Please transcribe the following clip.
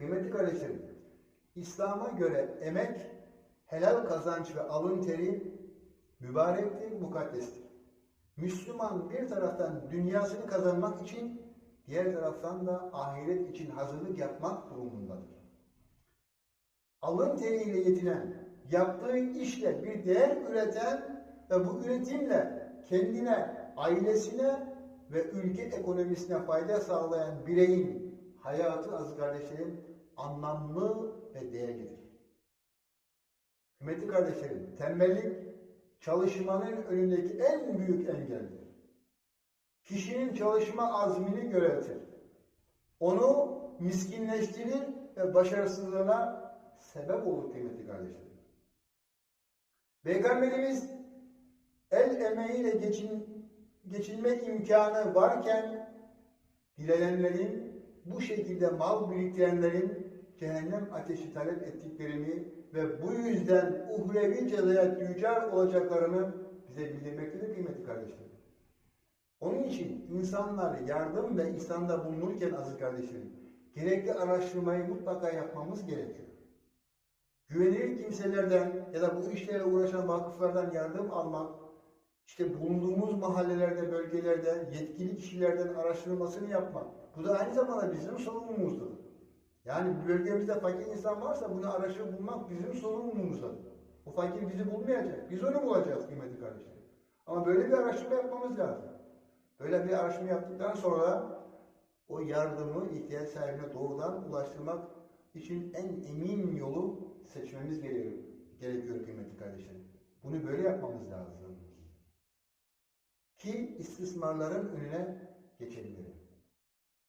Kıymetli kardeşlerim, İslam'a göre emek, helal kazanç ve alın teri mübarektir, mukaddestir. Müslüman bir taraftan dünyasını kazanmak için, diğer taraftan da ahiret için hazırlık yapmak durumundadır. Alın teriyle yetinen, yaptığı işle bir değer üreten ve bu üretimle kendine, ailesine ve ülke ekonomisine fayda sağlayan bireyin hayatı aziz kardeşlerim anlamlı ve değerlidir. Kıymetli kardeşlerim, tembellik çalışmanın önündeki en büyük engeldir. Kişinin çalışma azmini göreltir. Onu miskinleştirir ve başarısızlığına sebep olur kıymetli kardeşlerim. Peygamberimiz el emeğiyle geçin, geçinme imkanı varken dilenenlerin, bu şekilde mal biriktirenlerin cehennem ateşi talep ettiklerini ve bu yüzden uhrevi cezaya tüccar olacaklarını bize bildirmektedir kıymetli kardeşlerim. Onun için insanlar yardım ve ihsanda bulunurken aziz kardeşlerim, gerekli araştırmayı mutlaka yapmamız gerekiyor. Güvenilir kimselerden ya da bu işlerle uğraşan vakıflardan yardım almak, işte bulunduğumuz mahallelerde, bölgelerde yetkili kişilerden araştırmasını yapmak. Bu da aynı zamanda bizim sorumluluğumuzdur. Yani bölgemizde fakir insan varsa bunu araştırıp bulmak bizim sorumluluğumuzdur. O fakir bizi bulmayacak. Biz onu bulacağız kıymetli kardeşlerim. Ama böyle bir araştırma yapmamız lazım. Böyle bir araştırma yaptıktan sonra o yardımı ihtiyaç sahibine doğrudan ulaştırmak için en emin yolu seçmemiz gerekiyor, gerekiyor kıymetli kardeşlerim. Bunu böyle yapmamız lazım. Ki istismarların önüne geçebilirim.